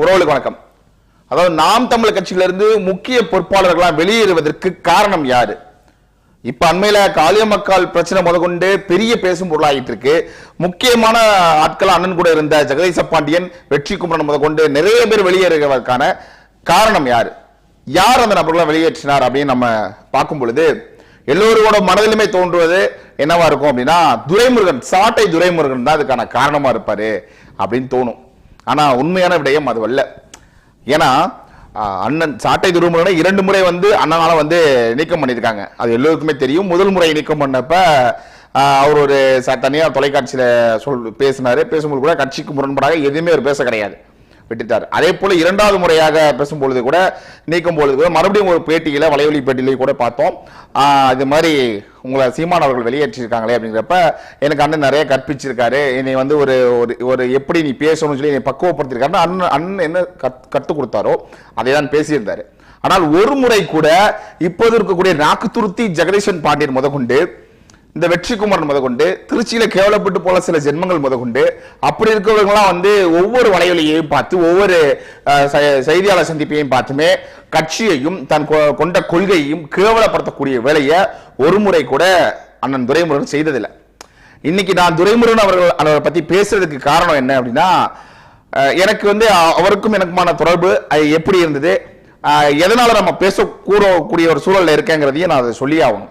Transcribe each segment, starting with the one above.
உறவுகளுக்கு வணக்கம். அதாவது நாம் தமிழ் கட்சியிலிருந்து முக்கிய பொறுப்பாளர்களாக வெளியேறுவதற்கு காரணம் யாரு? இப்ப அண்மையில காளியமக்கால் பிரச்சனை முதற்கொண்டு பெரிய பேசும் பொருளாகிட்டு இருக்கு. முக்கியமான ஆட்கள் அண்ணன் கூட இருந்த ஜெகதீச பாண்டியன் வெற்றி குமரன் முதற்கொண்டு நிறைய பேர் வெளியேறுவதற்கான காரணம் யாரு? யார் அந்த நபர்களை வெளியேற்றினார் அப்படின்னு நம்ம பார்க்கும் பொழுது எல்லோரோட மனதிலுமே தோன்றுவது என்னவா இருக்கும் அப்படின்னா துரைமுருகன் சாட்டை துரைமுருகன் தான் அதுக்கான காரணமா இருப்பாரு அப்படின்னு தோணும். ஆனால் உண்மையான விடயம் அது அல்ல. ஏன்னா அண்ணன் சாட்டை துருமுறை இரண்டு முறை வந்து அண்ணனால வந்து நீக்கம் பண்ணியிருக்காங்க. அது எல்லோருக்குமே தெரியும். முதல் முறை நீக்கம் பண்ணப்ப அவர் ஒரு தனியார் தொலைக்காட்சியில் சொல் பேசினார். பேசும்போது கூட கட்சிக்கு முரண்படாக எதுவுமே அவர் பேச கிடையாது. விட்டுட்டார் அதே போல இரண்டாவது முறையாக பேசும்பொழுது கூட நீக்கும் பொழுது கூட மறுபடியும் ஒரு பேட்டியில வலைவலி பேட்டியிலே கூட பார்த்தோம். இது மாதிரி உங்களை சீமான் அவர்கள் வெளியேற்றிருக்காங்களே அப்படிங்கிறப்ப எனக்கு அண்ணன் நிறைய கற்பிச்சிருக்காரு. என்னை வந்து ஒரு ஒரு ஒரு எப்படி நீ பேசணும்னு சொல்லி என்னை பக்குவப்படுத்தியிருக்காருன்னு அண்ணன் அண்ணன் என்ன கத் கற்றுக் கொடுத்தாரோ அதை தான் பேசியிருந்தாரு. ஆனால் ஒரு முறை கூட இப்போது இருக்கக்கூடிய நாக்குத்துருத்தி ஜெகதீஷன் பாண்டியன் முதற்கொண்டு இந்த வெற்றிக்குமரன் முதற்கொண்டு திருச்சியில கேவலப்பட்டு போல சில ஜென்மங்கள் முதற்கொண்டு அப்படி இருக்கிறவங்களாம் வந்து ஒவ்வொரு வலையொலியையும் பார்த்து ஒவ்வொரு செ- செய்தியாளர் சந்திப்பையும் பார்த்துமே கட்சியையும் தன் கொ- கொண்ட கொள்கையையும் கேவலப்படுத்தக்கூடிய வேலையை ஒரு முறை கூட அண்ணன் துரைமுருகன் செய்ததில்லை. இன்னைக்கு நான் துரைமுருகன் அவர்கள் அவரை பத்தி பேசுறதுக்கு காரணம் என்ன அப்படின்னா எனக்கு வந்து அவருக்கும் எனக்குமான தொடர்பு அது எப்படி இருந்தது எதனால நம்ம பேச கூறக்கூடிய ஒரு சூழல்ல இருக்கேங்கிறதையும் நான் அதை சொல்லி ஆகணும்.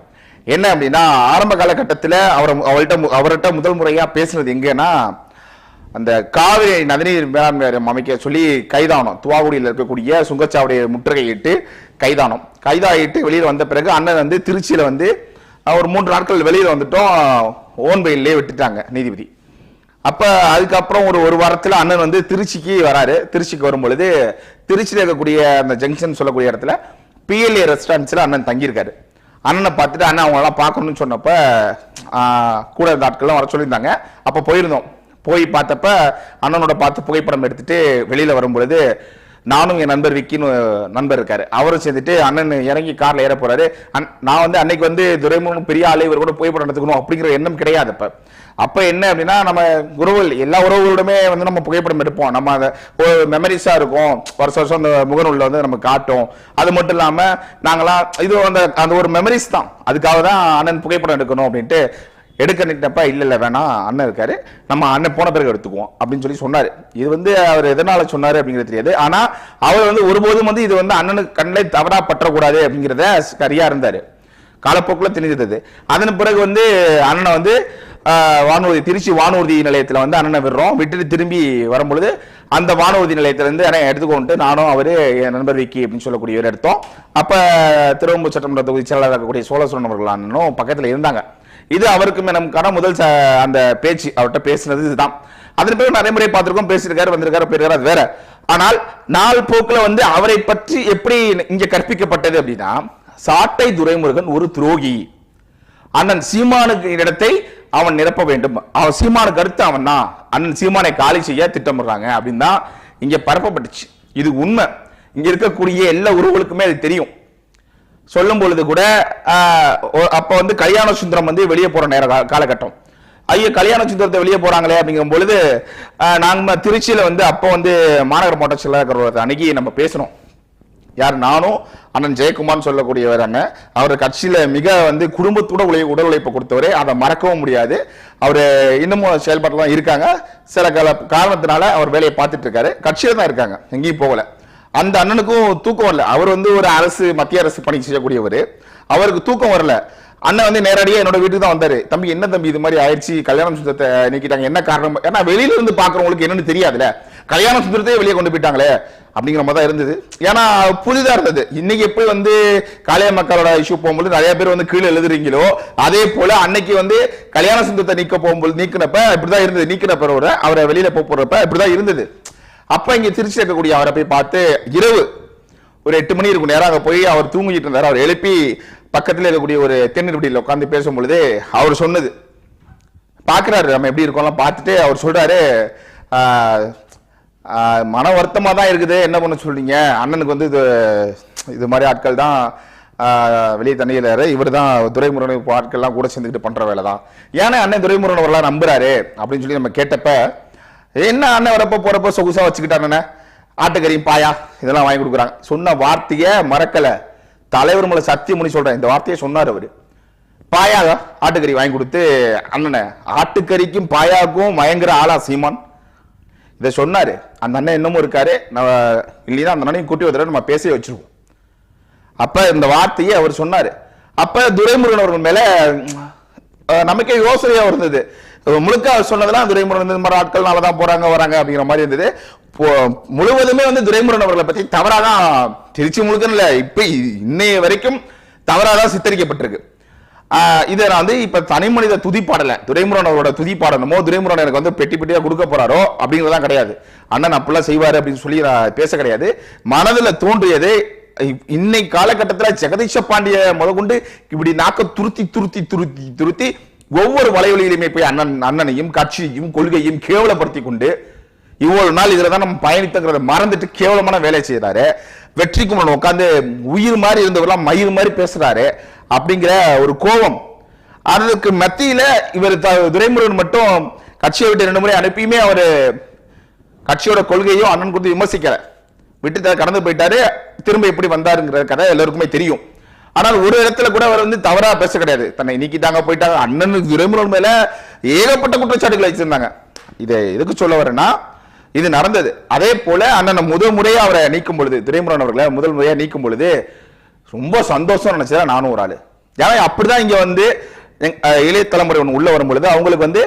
என்ன அப்படின்னா ஆரம்ப காலகட்டத்தில் அவர் அவள்கிட்ட மு- அவர்கிட்ட முதல் முறையாக பேசுனது எங்கன்னா அந்த காவிரி நதிநீர் மேலாண்மை அமைக்க சொல்லி கைதானோம். துவாகுடியில் இருக்கக்கூடிய சுங்கச்சாவடியை முற்றுகையிட்டு கைதானோம். கைதாகிட்டு வெளியில் வந்த பிறகு அண்ணன் வந்து திருச்சியில் வந்து ஒரு மூன்று நாட்கள் வெளியில் வந்துட்டோம். ஓன் பெயிலே விட்டுட்டாங்க நீதிபதி. அப்போ அதுக்கப்புறம் ஒரு ஒரு வாரத்தில் அண்ணன் வந்து திருச்சிக்கு வராரு. திருச்சிக்கு வரும்பொழுது திருச்சியில் இருக்கக்கூடிய அந்த ஜங்ஷன் சொல்லக்கூடிய இடத்துல பிஎல்ஏ ரெஸ்டாரண்ட்ஸில் அண்ணன் தங்கியிருக்காரு. அண்ணனை பார்த்துட்டு அண்ணன் அவங்களெல்லாம் பார்க்கணும்னு சொன்னப்போ கூட இருந்த ஆட்கள்லாம் வர சொல்லியிருந்தாங்க. அப்போ போயிருந்தோம். போய் பார்த்தப்ப அண்ணனோட பார்த்து புகைப்படம் எடுத்துட்டு வெளியில் வரும்பொழுது நானும் என் நண்பர் விக்கின்னு நண்பர் இருக்காரு. அவரும் சேர்ந்துட்டு அண்ணன் இறங்கி கார்ல ஏற போறாரு. நான் வந்து அன்னைக்கு வந்து துரைமுருகன் பெரிய ஆளு இவர் கூட புகைப்படம் எடுத்துக்கணும் அப்படிங்கிற எண்ணம் கிடையாது இப்ப. அப்ப என்ன அப்படின்னா நம்ம உறவுகள் எல்லா உறவுகளோடுமே வந்து நம்ம புகைப்படம் எடுப்போம். நம்ம அதை மெமரிஸா இருக்கும். வருஷம் வருஷம் அந்த முகநூலில் வந்து நம்ம காட்டும். அது மட்டும் இல்லாம நாங்களாம் இது அந்த அந்த ஒரு மெமரிஸ் தான். அதுக்காக தான் அண்ணன் புகைப்படம் எடுக்கணும் அப்படின்ட்டு எடுக்க நிட்டப்ப இல்லை இல்லை வேணாம் அண்ணன் இருக்காரு நம்ம அண்ணன் போன பிறகு எடுத்துக்குவோம் அப்படின்னு சொல்லி சொன்னார். இது வந்து அவர் எதனால சொன்னார் அப்படிங்கிறது தெரியாது. ஆனால் அவர் வந்து ஒருபோதும் வந்து இது வந்து அண்ணனுக்கு கண்ணில் தவறா பற்றக்கூடாது அப்படிங்கிறத சரியாக இருந்தார். காலப்போக்கில் தெரிஞ்சது அதன் பிறகு வந்து அண்ணனை வந்து வானூர்தி திருச்சி வானூர்தி நிலையத்தில் வந்து அண்ணனை விடுறோம். விட்டுட்டு திரும்பி வரும்பொழுது அந்த வானூர்தி நிலையத்திலிருந்து அண்ணன் எடுத்துக்கொண்டு நானும் அவர் என் நண்பர் விக்கி அப்படின்னு சொல்லக்கூடியவர் எடுத்தோம். அப்போ திருவம்பூர் சட்டமன்ற தொகுதி செயலாளராக இருக்கக்கூடிய சோழசுரன் அவர்கள் அண்ணனும் பக்கத்தில் இருந்தாங்க. இது அவருக்கு கடன் முதல் ச- அந்த பேச்சு. அவர்கிட்ட பேசினது இதுதான். அதன் பிறகு நிறைய முறை பார்த்துருக்கோம். பேசியிருக்காரு வந்திருக்காரு போயிருக்காரு அது வேற. ஆனால் நாள் போக்கில் வந்து அவரை பற்றி எப்படி இங்கே கற்பிக்கப்பட்டது அப்படின்னா சாட்டை துரைமுருகன் ஒரு துரோகி. அண்ணன் சீமானுக்கு இடத்தை அவன் நிரப்ப வேண்டும். அவன் சீமானுக்கு அடுத்து அவன் தான் அண்ணன் சீமானை காலி செய்ய திட்டமிடுறாங்க அப்படின்னு தான் இங்கே பரப்பப்பட்டுச்சு. இது உண்மை. இங்கே இருக்கக்கூடிய எல்லா உறவுகளுக்குமே அது தெரியும். சொல்லும் பொழுது கூட அப்போ வந்து கல்யாண சுந்தரம் வந்து வெளியே போகிற நேர காலகட்டம். ஐயோ கல்யாண சுந்தரத்தை வெளியே போகிறாங்களே அப்படிங்கும் பொழுது நாங்கள் திருச்சியில் வந்து அப்போ வந்து மாநகர மாவட்ட செயலாளர் அன்னைக்கு நம்ம பேசணும். யார்? நானும் அண்ணன் ஜெயக்குமார்னு சொல்லக்கூடியவர் அண்ணன். அவர் கட்சியில் மிக வந்து குடும்பத்தோட உழை உடல் உழைப்பு கொடுத்தவர். அதை மறக்கவும் முடியாது. அவர் இன்னமும் செயல்பாட்டில் தான் இருக்காங்க. சில கால காரணத்தினால அவர் வேலையை பார்த்துட்டு இருக்காரு. கட்சியில் தான் இருக்காங்க. எங்கேயும் போகல. அந்த அண்ணனுக்கும் தூக்கம் வரல. அவர் வந்து ஒரு அரசு மத்திய அரசு பணி செய்யக்கூடியவர். அவருக்கு தூக்கம் வரல. அண்ணன் வந்து நேரடியாக என்னோட வீட்டுக்கு தான் வந்தாரு. தம்பி என்ன தம்பி இது மாதிரி ஆயிடுச்சு? கல்யாணம் சுத்தத்தை நீக்கிட்டாங்க. என்ன காரணம்? ஏன்னா வெளியில இருந்து பாக்குறவங்களுக்கு என்னன்னு தெரியாதுல கல்யாண சுந்தரத்தையே வெளியே கொண்டு போயிட்டாங்களே. அப்படிங்கிற மாதிரி தான் இருந்தது. ஏன்னா புதிதா இருந்தது. இன்னைக்கு எப்படி வந்து காளைய மக்களோட இஷ்யூ போகும்போது நிறைய பேர் வந்து கீழே எழுதுறீங்களோ அதே போல அன்னைக்கு வந்து கல்யாண சுந்தரத்தை நீக்க போகும்போது நீக்கினப்ப இப்படிதான் இருந்தது. நீக்கின பிறவரை அவரை வெளியில போக போறப்ப இப்படிதான் இருந்தது. அப்போ இங்கே திருச்சி இருக்கக்கூடிய அவரை போய் பார்த்து இரவு ஒரு எட்டு மணி இருக்கும் நேரம் அங்கே போய் அவர் தூங்கிட்டு இருந்தார். அவர் எழுப்பி பக்கத்தில் இருக்கக்கூடிய ஒரு தென்னீர் விடியில் உட்காந்து பேசும் பொழுது அவர் சொன்னது. பார்க்குறாரு. நம்ம எப்படி இருக்கோம்லாம் பார்த்துட்டு அவர் சொல்கிறாரு மன வருத்தமாக தான் இருக்குது. என்ன பண்ண சொல்கிறீங்க அண்ணனுக்கு வந்து இது இது மாதிரி ஆட்கள் தான் வெளியே தண்ணியிலாரு இவர் தான் துரைமுருகன் இப்போ ஆட்கள்லாம் கூட சேர்ந்துக்கிட்டு பண்ணுற வேலை தான். ஏன்னா அண்ணன் துரைமுருகன் அவர்லாம் நம்புறாரு? அப்படின்னு சொல்லி நம்ம கேட்டப்ப என்ன அண்ணன் வரப்ப போறப்ப சொகுசா வச்சுக்கிட்டாரு ஆட்டுக்கறியும் பாயா இதெல்லாம் வாங்கி கொடுக்குறாங்க. சொன்ன வார்த்தையை மறக்கல. தலைவர் மேல சத்தியம் பண்ணி சொல்றேன். இந்த வார்த்தையை சொன்னார் அவர். பாயா ஆட்டுக்கறி வாங்கி கொடுத்து அண்ணனை. ஆட்டுக்கறிக்கும் பாயாவுக்கும் பயங்கர ஆளா சீமான். இதை சொன்னாரு. அந்த அண்ணன் இன்னமும் இருக்காரு. நம்ம இல்லைன்னா அந்த அண்ணனையும் கூட்டி வந்துட நம்ம பேச வச்சிருவோம். அப்ப இந்த வார்த்தையை அவர் சொன்னாரு. அப்ப துரைமுருகன் அவர்கள் மேல நமக்கே யோசனையா இருந்தது. முழுக்க அவர் சொன்னதெல்லாம் துரைமுருகன் இந்த மாதிரி ஆட்கள் தான் போறாங்க வராங்க அப்படிங்கிற மாதிரி இருந்தது. முழுவதுமே வந்து துரைமுருகன் அவர்களை பத்தி தவறாதான் திருச்சி முழுக்க இல்லை இப்ப இன்னைய வரைக்கும் தவறாக தான் சித்தரிக்கப்பட்டிருக்கு. இதை நான் வந்து இப்ப தனி மனித துதிப்பாடல துரைமுருகன் அவரோட துதிப்பாடணுமோ துரைமுருகன் எனக்கு வந்து பெட்டி பெட்டியா கொடுக்க போறாரோ அப்படிங்கறதெல்லாம் கிடையாது. அண்ணன் அப்படிலாம் செய்வாரு அப்படின்னு சொல்லி நான் பேச கிடையாது. மனதில் தோன்றியது இன்னை காலகட்டத்தில் ஜெகதீஷ பாண்டிய முதற்கொண்டு இப்படி நாக்க துருத்தி துருத்தி துருத்தி துருத்தி ஒவ்வொரு வலைவலியிலுமே போய் அண்ணன் அண்ணனையும் கட்சியையும் கொள்கையும் கேவலப்படுத்தி கொண்டு இவ்வளவு நாள் இதில் தான் நம்ம பயணித்தங்கிறத மறந்துட்டு கேவலமான வேலை செய்கிறாரு வெற்றி குமரன் உட்காந்து உயிர் மாதிரி இருந்தவரெல்லாம் மயிர் மாதிரி பேசுகிறாரு அப்படிங்கிற ஒரு கோபம். அதுக்கு மத்தியில் இவர் த- துரைமுருகன் மட்டும் கட்சியை விட்டு ரெண்டு முறை அனுப்பியுமே அவர் கட்சியோட கொள்கையும் அண்ணன் கொடுத்து விமர்சிக்கிறார் விட்டு கடந்து போயிட்டாரு. திரும்ப எப்படி வந்தாருங்கிற கதை எல்லாருக்குமே தெரியும். ஆனால் ஒரு இடத்துல கூட அவர் வந்து தவறா பேச கிடையாது. தன்னை நீக்கிட்டாங்க போயிட்டாங்க. அண்ணனுக்கு துரைமுருகன் மேல ஏகப்பட்ட குற்றச்சாட்டுகளை வச்சிருந்தாங்க. இதை எதுக்கு சொல்ல வரேன்னா இது நடந்தது. அதே போல அண்ணன் முதல் முறையா அவரை நீக்கும் பொழுது துரைமுருகன் அவர்களை முதல் முறையா நீக்கும் பொழுது ரொம்ப சந்தோஷம் நினைச்சதா நானும் ஒரு ஆளு. ஏன்னா அப்படிதான் இங்க வந்து இளைய தலைமுறை ஒன்று உள்ள வரும் பொழுது அவங்களுக்கு வந்து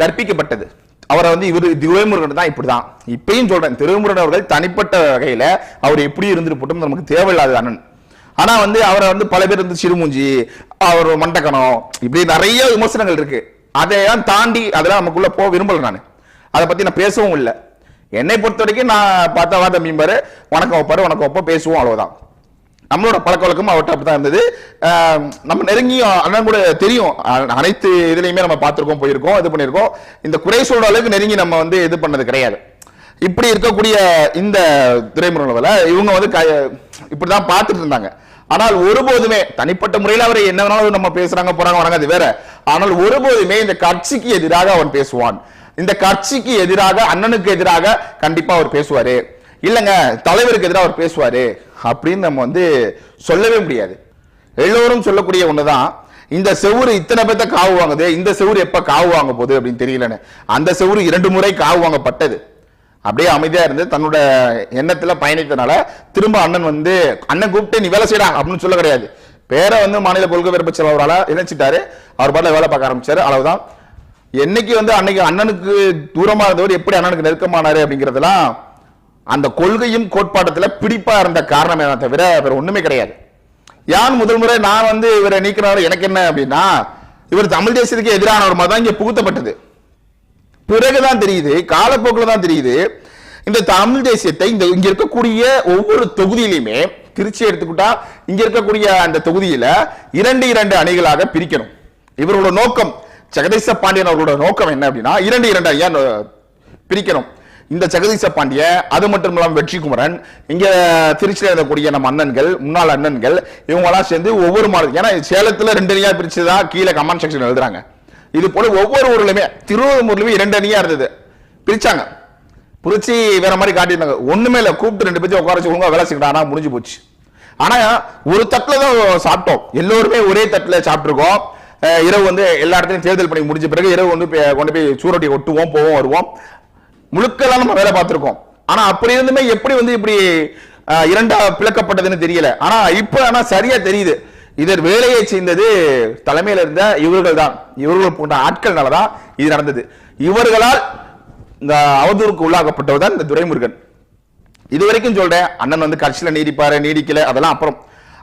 கற்பிக்கப்பட்டது. அவரை வந்து இவர் திருவைமுருகன் தான் இப்படிதான். இப்பயும் சொல்றேன் திருவைமுருகன் அவர்கள் தனிப்பட்ட வகையில அவர் எப்படி இருந்துட்டு போட்டும் நமக்கு தேவையில்லாத அண்ணன். ஆனா வந்து அவரை வந்து பல பேர் வந்து சிறுமூஞ்சி அவர் மண்டக்கணம் இப்படி நிறைய விமர்சனங்கள் இருக்கு. அதையெல்லாம் தாண்டி அதெல்லாம் நமக்குள்ள போக விரும்பல நான். அதை பத்தி நான் பேசவும் இல்லை. என்னை பொறுத்த வரைக்கும் நான் பார்த்தா வார்த்தை மீன்பாரு வணக்கம் வைப்பாரு வணக்கம் வைப்போம் பேசுவோம் அவ்வளவுதான். நம்மளோட பழக்க வழக்கம் அவர்கிட்ட அப்படிதான் இருந்தது. நம்ம நெருங்கியும் அண்ணன் கூட தெரியும். அனைத்து இதுலையுமே நம்ம பார்த்துருக்கோம் போயிருக்கோம் இது பண்ணியிருக்கோம். இந்த குறை சொல்ற அளவுக்கு நெருங்கி நம்ம வந்து இது பண்ணது கிடையாது. இப்படி இருக்கக்கூடிய இந்த துறைமுறைகளை இவங்க வந்து க- இப்படிதான் பார்த்துட்டு இருந்தாங்க. ஆனால் ஒருபோதுமே தனிப்பட்ட முறையில் அவரை என்ன வேணாலும் நம்ம பேசுறாங்க போறாங்க வராங்க அது வேற. ஆனால் ஒருபோதுமே இந்த கட்சிக்கு எதிராக அவன் பேசுவான். இந்த கட்சிக்கு எதிராக அண்ணனுக்கு எதிராக கண்டிப்பா அவர் பேசுவாரு. இல்லைங்க தலைவருக்கு எதிராக அவர் பேசுவாரு. அப்படின்னு நம்ம வந்து சொல்லவே முடியாது. எல்லோரும் சொல்லக்கூடிய ஒண்ணுதான். இந்த செவ்வறு இத்தனை பேர்த்த காவு வாங்குது இந்த செவ்வறு எப்ப காவு வாங்க போகுது அப்படின்னு தெரியலன்னு. அந்த செவ்வறு இரண்டு முறை காவு வாங்கப்பட்டது. அப்படியே அமைதியா இருந்து தன்னோட எண்ணத்துல பயணித்தனால திரும்ப அண்ணன் வந்து அண்ணன் கூப்பிட்டு நீ வேலை செய்யடா அப்படின்னு சொல்ல கிடையாது. பேரை வந்து மாநில கொள்கை விருப்ப செலவரால இணைச்சிட்டாரு. அவர் பாட்டில் வேலை பார்க்க ஆரம்பிச்சாரு. அவ்வளவுதான். என்னைக்கு வந்து அன்னைக்கு அண்ணனுக்கு தூரமா இருந்தவர் எப்படி அண்ணனுக்கு நெருக்கமானாரு அப்படிங்கறதெல்லாம் அந்த கொள்கையும் கோட்பாட்டத்துல பிடிப்பா இருந்த காரணமே தவிர வேற ஒண்ணுமே கிடையாது. யான் முதல் முறை நான் வந்து இவரை நீக்கிறாரு எனக்கு என்ன அப்படின்னா இவர் தமிழ் தேசியத்துக்கு எதிரான ஒரு மதம் இங்க புகுத்தப்பட்டது. பிறகுதான் தெரியுது காலப்போக்கில் தான் தெரியுது. இந்த தமிழ் தேசியத்தை இந்த இங்க இருக்கக்கூடிய ஒவ்வொரு தொகுதியிலுமே திருச்சி எடுத்துக்கிட்டா இங்க இருக்கக்கூடிய அந்த தொகுதியில இரண்டு இரண்டு அணிகளாக பிரிக்கணும். இவரோட நோக்கம் ஜெகதீச பாண்டியன் அவர்களோட நோக்கம் என்ன அப்படின்னா இரண்டு இரண்டு அணியா பிரிக்கணும். இந்த ஜெகதீச பாண்டிய அது மட்டும் இல்லாம வெற்றிக்குமரன் இங்க திருச்சியில் இருக்கக்கூடிய நம்ம அண்ணன்கள் முன்னாள் அண்ணன்கள் இவங்களாம் சேர்ந்து ஒவ்வொரு மாநிலம் ஏன்னா சேலத்துல ரெண்டு அணியா பிரிச்சுதான் கீழே கமெண்ட் செக்ஷன் எழுதுறாங்க. இது போல ஒவ்வொரு ஊர்லயுமே திருவள்ளூர்லயுமே இரண்டு அணியா இருந்தது. பிரிச்சாங்க. பிரிச்சு வேற மாதிரி காட்டியிருந்தாங்க. ஒண்ணுமே இல்ல. கூப்பிட்டு ரெண்டு பேரும் உட்கார வச்சு ஒழுங்கா வேலை செய்யணும் ஆனா முடிஞ்சு போச்சு. ஆனா ஒரு தட்டுல தான் சாப்பிட்டோம். எல்லோருமே ஒரே தட்டுல சாப்பிட்டுருக்கோம். இரவு வந்து எல்லா இடத்துலயும் தேர்தல் பணி முடிஞ்ச பிறகு இரவு வந்து கொண்டு போய் சூரொட்டி ஒட்டுவோம் போவோம் வருவோம். முழுக்கெல்லாம் நம்ம வேலை பார்த்துருக்கோம். ஆனா அப்படி இருந்துமே எப்படி வந்து இப்படி இரண்டா பிளக்கப்பட்டதுன்னு தெரியல. ஆனா இப்ப ஆனா சரியா தெரியுது. இதர் வேலையை செய்தது தலைமையில் இருந்த இவர்கள் தான் இவர்கள் போன்ற ஆட்கள்னால தான் இது நடந்தது. இவர்களால் இந்த அவதூறுக்கு உள்ளாக்கப்பட்டவர் தான் இந்த துரைமுருகன். இது வரைக்கும் சொல்றேன் அண்ணன் வந்து கட்சியில் நீடிப்பாரு நீடிக்கல அதெல்லாம் அப்புறம்.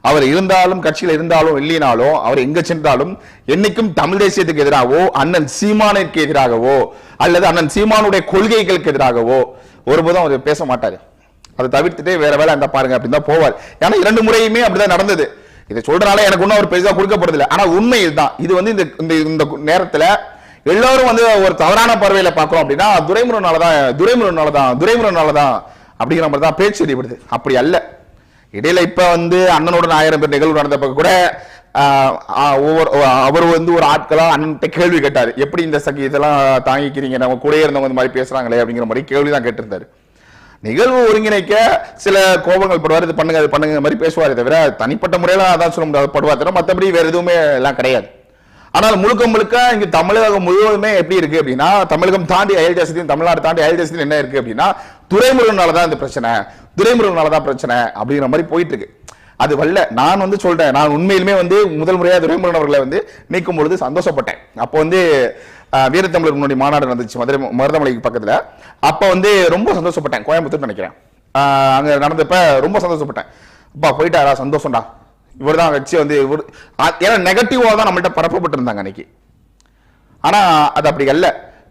அவர் இருந்தாலும் கட்சியில் இருந்தாலும் இல்லைனாலும் அவர் எங்க சென்றாலும் என்னைக்கும் தமிழ் தேசியத்துக்கு எதிராகவோ அண்ணன் சீமானுக்கு எதிராகவோ அல்லது அண்ணன் சீமானுடைய கொள்கைகளுக்கு எதிராகவோ ஒருபோதும் அவர் பேச மாட்டாரு. அதை தவிர்த்துட்டு வேற வேலை இருந்தா பாருங்க அப்படின்னு தான் போவார். ஏன்னா இரண்டு முறையுமே அப்படிதான் நடந்தது. இதை சொல்றனால எனக்கு ஒன்றும் அவர் பெருசாக கொடுக்கப்படுதில்லை ஆனால் உண்மை இதுதான் இது வந்து இந்த இந்த- இந்த நேரத்தில் எல்லோரும் வந்து ஒரு தவறான பார்வையில் பார்க்குறோம் அப்படின்னா துரைமுருனால தான் துரைமுருகனால தான் துரைமுருகனால தான் அப்படிங்கிற மாதிரி தான் பேச்சு வெளிப்படுது. அப்படி அல்ல. இடையில இப்ப வந்து அண்ணனோட ஆயிரம் பேர் நிகழ்வு நடந்தப்ப கூட ஒவ்வொரு அவர் வந்து ஒரு ஆட்களா அண்ணன்ட்ட கேள்வி கேட்டார். எப்படி இந்த சகி இதெல்லாம் தாங்கிக்கிறீங்க? நம்ம கூட இருந்தவங்க இந்த மாதிரி பேசுறாங்களே அப்படிங்கிற மாதிரி கேள்வி தான் கேட்டிருந்தாரு. நிகழ்வு ஒருங்கிணைக்க சில கோபங்கள் படுவார் இது பண்ணுங்க அது பண்ணுங்க மாதிரி பேசுவார் தவிர தனிப்பட்ட முறையில் அதான் சொல்ல முடியாது. படுவார் தவிர மற்றபடி வேறு எதுவுமே எல்லாம் கிடையாது. ஆனால் முழுக்க முழுக்க இங்கே தமிழகம் முழுவதுமே எப்படி இருக்குது அப்படின்னா தமிழகம் தாண்டி அயல் தேசத்தையும் தமிழ்நாடு தாண்டி அயல் தேசத்தையும் என்ன இருக்குது அப்படின்னா துறைமுருகனால தான் இந்த பிரச்சனை துறைமுருகனால தான் பிரச்சனை அப்படிங்கிற மாதிரி போயிட்டு இருக்கு அது வரல நான் வந்து சொல்றேன் நான் உண்மையிலுமே வந்து முதல் முறையாக துரைமுருகன் அவர்களை வந்து நீக்கும் பொழுது சந்தோஷப்பட்டேன். அப்போ வந்து வீரத்தமிழர் முன்னாடி மாநாடு நடந்துச்சு. மதுரை மருதமலைக்கு பக்கத்துல. அப்போ வந்து ரொம்ப சந்தோஷப்பட்டேன். கோயம்புத்தூர் நினைக்கிறேன். அங்கே நடந்தப்ப ரொம்ப சந்தோஷப்பட்டேன். அப்பா போயிட்டாரா? சந்தோஷம்டா. இவர் தான் கட்சி வந்து இவர் ஏன்னா நெகட்டிவாக தான் நம்மள்கிட்ட பரப்பப்பட்டிருந்தாங்க அன்னைக்கு. ஆனா அது அப்படி அல்ல.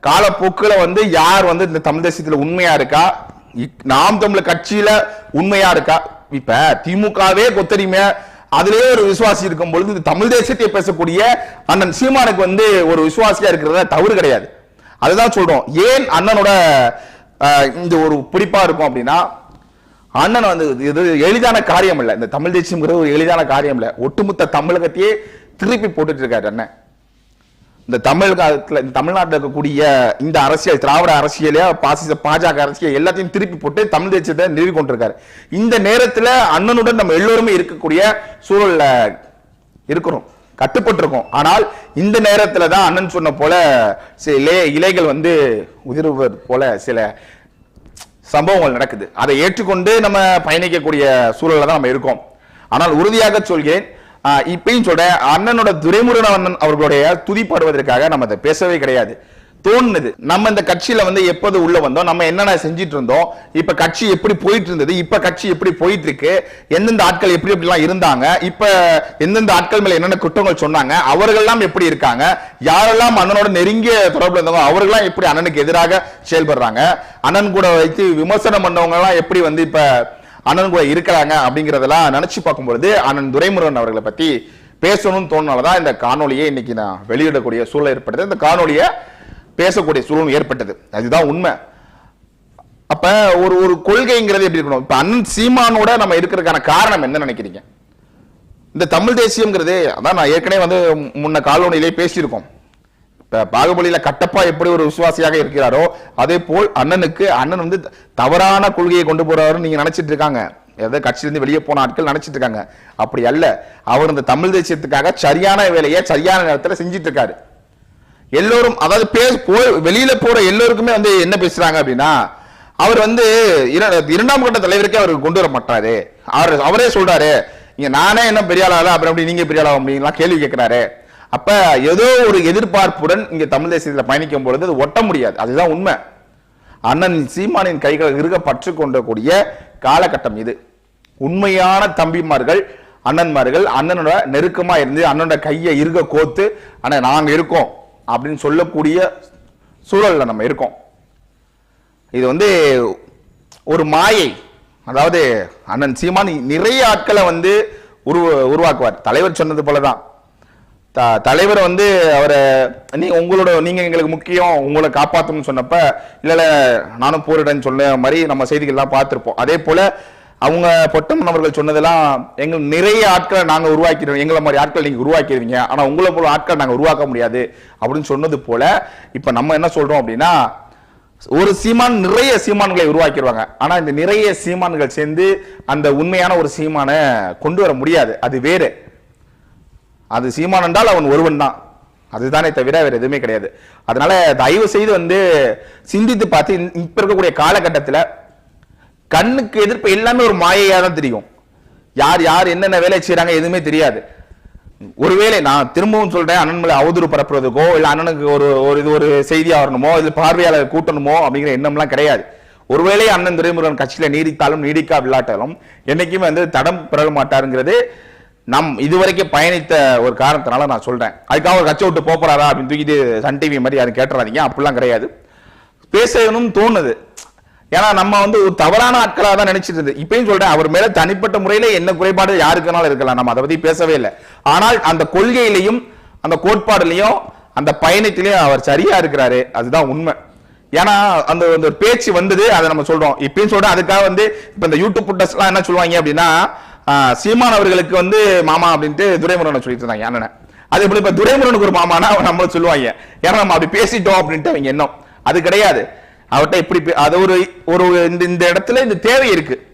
காலப்போக்கில் வந்து யார் வந்து இந்த தமிழ் தேசியத்தில் உண்மையாக இருக்கா? நாம் தமிழ் கட்சியில உண்மையாக இருக்கா? இப்போ திமுகவே கொத்தடிமை. அதுலேயே ஒரு விசுவாசி இருக்கும் பொழுது இந்த தமிழ் தேசத்தை பேசக்கூடிய அண்ணன் சீமானுக்கு வந்து ஒரு விசுவாசியா இருக்கிறத தவறு கிடையாது. அதுதான் சொல்றோம். ஏன் அண்ணனோட இந்த ஒரு பிடிப்பா இருக்கும் அப்படின்னா அண்ணன் வந்து இது எளிதான காரியம் இல்லை. இந்த தமிழ் தேசியம்ங்கிறது ஒரு எளிதான காரியம் இல்லை. ஒட்டுமொத்த தமிழகத்தையே திருப்பி போட்டுட்டு இருக்காரு அண்ணன். இந்த தமிழகத்துல இந்த தமிழ்நாட்டில் இருக்கக்கூடிய இந்த அரசியல் திராவிட அரசியலே பாசிச பாஜக அரசியல் எல்லாத்தையும் திருப்பி போட்டு தமிழ் தேசியத்தை நிறுவி கொண்டிருக்காரு. இந்த நேரத்தில் அண்ணனுடன் நம்ம எல்லோருமே இருக்கக்கூடிய சூழலில் இருக்கிறோம் கட்டுப்பட்டிருக்கோம். ஆனால் இந்த நேரத்தில் தான் அண்ணன் சொன்ன போல சில இலை- இலைகள் வந்து உதிர்வது போல சில சம்பவங்கள் நடக்குது. அதை ஏற்றுக்கொண்டு நம்ம பயணிக்கக்கூடிய சூழலில் தான் நம்ம இருக்கோம். ஆனால் உறுதியாக சொல்கிறேன் இப்பயும் சொல்றேன் அண்ணனோட துரைமுருகன் அண்ணன் அவர்களுடைய துதிப்படுவதற்காக நம்ம அதை பேசவே கிடையாது. தோணுது நம்ம இந்த கட்சியில வந்து எப்போது உள்ள வந்தோம் நம்ம என்னென்ன செஞ்சிட்டு இருந்தோம் இப்ப கட்சி எப்படி போயிட்டு இருந்தது இப்ப கட்சி எப்படி போயிட்டு இருக்கு எந்தெந்த ஆட்கள் எப்படி எப்படிலாம் இருந்தாங்க இப்ப எந்தெந்த ஆட்கள் மேல என்னென்ன குற்றங்கள் சொன்னாங்க அவர்கள்லாம் எப்படி இருக்காங்க யாரெல்லாம் அண்ணனோட நெருங்கிய தொடர்புல இருந்தவங்க அவர்கள்லாம் எப்படி அண்ணனுக்கு எதிராக செயல்படுறாங்க அண்ணன் கூட வைத்து விமர்சனம் பண்ணவங்க எல்லாம் எப்படி வந்து இப்ப அண்ணன் கூட இருக்கிறாங்க அப்படிங்கறதெல்லாம் நினைச்சு பார்க்கும்பொழுது அண்ணன் துரைமுருகன் அவர்களை பத்தி பேசணும்னு தோணுனாலதான் இந்த காணொலியை இன்னைக்கு நான் வெளியிடக்கூடிய சூழல் ஏற்பட்டது. இந்த காணொலியை பேசக்கூடிய சூழல் ஏற்பட்டது. அதுதான் உண்மை. அப்ப ஒரு ஒரு கொள்கைங்கிறது எப்படி இருக்கணும்? இப்ப அண்ணன் சீமானோட நம்ம இருக்கிறதுக்கான காரணம் என்ன நினைக்கிறீங்க? இந்த தமிழ் தேசியம்ங்கிறது அதான் நான் ஏற்கனவே வந்து முன்ன காலோனிலே பேசியிருக்கோம். பாகுபலியில கட்டப்பா எப்படி ஒரு விசுவாசியாக இருக்கிறாரோ அதே போல் அண்ணனுக்கு அண்ணன் வந்து தவறான கொள்கையை கொண்டு போறாருன்னு நீங்க நினைச்சிட்டு இருக்காங்க. ஏதாவது கட்சியிலிருந்து வெளியே போன ஆட்கள் நினைச்சிட்டு இருக்காங்க. அப்படி அல்ல. அவர் இந்த தமிழ் தேசியத்துக்காக சரியான வேலையை சரியான நேரத்தில் செஞ்சிட்டு இருக்காரு. எல்லோரும் அதாவது பேச போய் வெளியில போற எல்லோருக்குமே வந்து என்ன பேசுறாங்க அப்படின்னா அவர் வந்து இரண்டாம் கட்ட தலைவருக்கே அவர் கொண்டு வர மாட்டாரு. அவர் அவரே சொல்றாரு இங்க நானே என்ன பெரிய ஆளா அப்புறம் எப்படி நீங்க பெரிய ஆளா அப்படின்லாம் கேள்வி கேட்கிறாரு. அப்ப ஏதோ ஒரு எதிர்பார்ப்புடன் இங்க தமிழ் தேசியத்தில் பயணிக்கும் பொழுது அது ஒட்ட முடியாது. அதுதான் உண்மை. அண்ணன் சீமானின் கைகள் இருக பற்று கொண்டக்கூடிய காலகட்டம் இது. உண்மையான தம்பிமார்கள் அண்ணன்மார்கள் அண்ணனோட நெருக்கமா இருந்து அண்ணனோட கையை இருக கோத்து ஆனா நாங்க இருக்கோம் அப்படின்னு சொல்லக்கூடிய சூழல்ல நம்ம இருக்கோம். இது வந்து ஒரு மாயை. அதாவது அண்ணன் சீமான் நிறைய ஆட்களை வந்து உருவ உருவாக்குவார். தலைவர் சொன்னது போலதான். த- தலைவர் வந்து அவரை நீ உங்களோட நீங்கள் எங்களுக்கு முக்கியம் உங்களை காப்பாற்றணும்னு சொன்னப்ப இல்லை இல்லை நானும் போரிடன்னு சொன்ன மாதிரி நம்ம செய்திகள்லாம் பார்த்துருப்போம். அதே போல் அவங்க பொட்டமன் அவர்கள் சொன்னதெல்லாம் எங்கள் நிறைய ஆட்களை நாங்கள் உருவாக்கிடுவோம். எங்களை மாதிரி ஆட்கள் நீங்கள் உருவாக்கிடுவீங்க. ஆனால் உங்களை போல ஆட்கள் நாங்கள் உருவாக்க முடியாது. அப்படின்னு சொன்னது போல் இப்போ நம்ம என்ன சொல்கிறோம் அப்படின்னா ஒரு சீமான் நிறைய சீமான்களை உருவாக்கிடுவாங்க. ஆனால் இந்த நிறைய சீமான்கள் சேர்ந்து அந்த உண்மையான ஒரு சீமானை கொண்டு வர முடியாது. அது வேறு. அது சீமான் என்றால் அவன் ஒருவன் தான். அதுதானே தவிர வேறு எதுவுமே கிடையாது. அதனால தயவு செய்து வந்து சிந்தித்து பார்த்து இப்போ இருக்கக்கூடிய காலகட்டத்தில் கண்ணுக்கு எதிர்ப்பு எல்லாமே ஒரு மாயையாக தான் தெரியும். யார் யார் என்னென்ன வேலை செய்கிறாங்க எதுவுமே தெரியாது. ஒருவேளை நான் திரும்பவும் சொல்றேன் அண்ணன் அவதூறு பரப்புறதுக்கோ இல்லை அண்ணனுக்கு ஒரு ஒரு இது ஒரு செய்தியாக வரணுமோ இது பார்வையாளர் கூட்டணுமோ அப்படிங்கிற எண்ணம்லாம் கிடையாது. ஒருவேளை அண்ணன் துரைமுருகன் கட்சியில் நீடித்தாலும் நீடிக்கா விளாட்டாலும் என்னைக்குமே வந்து தடம் பிறக மாட்டாருங்கிறது நம் இதுவரைக்கும் பயணித்த ஒரு காரணத்தினால நான் சொல்றேன். அதுக்காக ஒரு கட்சி விட்டு போப் போறாரா அப்படின்னு தூக்கிட்டு சன் டிவி மாதிரி யாரும் கேட்டுறாதீங்க. அப்படிலாம் கிடையாது. பேசணும்னு தோணுது. ஏன்னா நம்ம வந்து ஒரு தவறான ஆட்களாக தான் நினைச்சிட்டு இருந்தது. இப்பயும் சொல்றேன் அவர் மேல தனிப்பட்ட முறையில என்ன குறைபாடு யாருக்குனாலும் இருக்கலாம். நம்ம அதை பத்தி பேசவே இல்லை. ஆனால் அந்த கொள்கையிலையும் அந்த கோட்பாடுலையும் அந்த பயணத்திலையும் அவர் சரியா இருக்கிறாரு. அதுதான் உண்மை. ஏன்னா அந்த அந்த பேச்சு வந்தது அதை நம்ம சொல்றோம். இப்பயும் சொல்றேன் அதுக்காக வந்து இப்ப இந்த யூடியூப் புட்டஸ் என்ன சொல்லுவாங்க அப்படின்னா சீமான் அவர்களுக்கு வந்து மாமா அப்படின்ட்டு துரைமுருகனை சொல்லிட்டு இருந்தாங்க அண்ணனை. அது போல இப்ப துரைமுருகனுக்கு ஒரு மாமானா நம்ம சொல்லுவாங்க. ஏன்னா நம்ம அப்படி பேசிட்டோம் அப்படின்ட்டு அவங்க எண்ணம். அது கிடையாது. அவர்கிட்ட இப்படி பே- அது ஒரு ஒரு இந்த இந்த இடத்துல இந்த தேவை இருக்கு.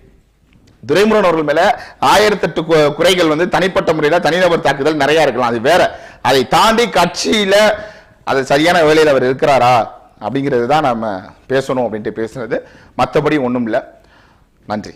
துரைமுருகன் அவர்கள் மேல ஆயிரத்தெட்டு குறைகள் வந்து தனிப்பட்ட முறையில தனிநபர் தாக்குதல் நிறைய இருக்கலாம். அது வேற. அதை தாண்டி கட்சியில அது சரியான வேலையில் அவர் இருக்கிறாரா அப்படிங்கிறது தான் நம்ம பேசணும் அப்படின்ட்டு பேசுனது. மற்றபடி ஒன்றும் இல்லை நன்றி.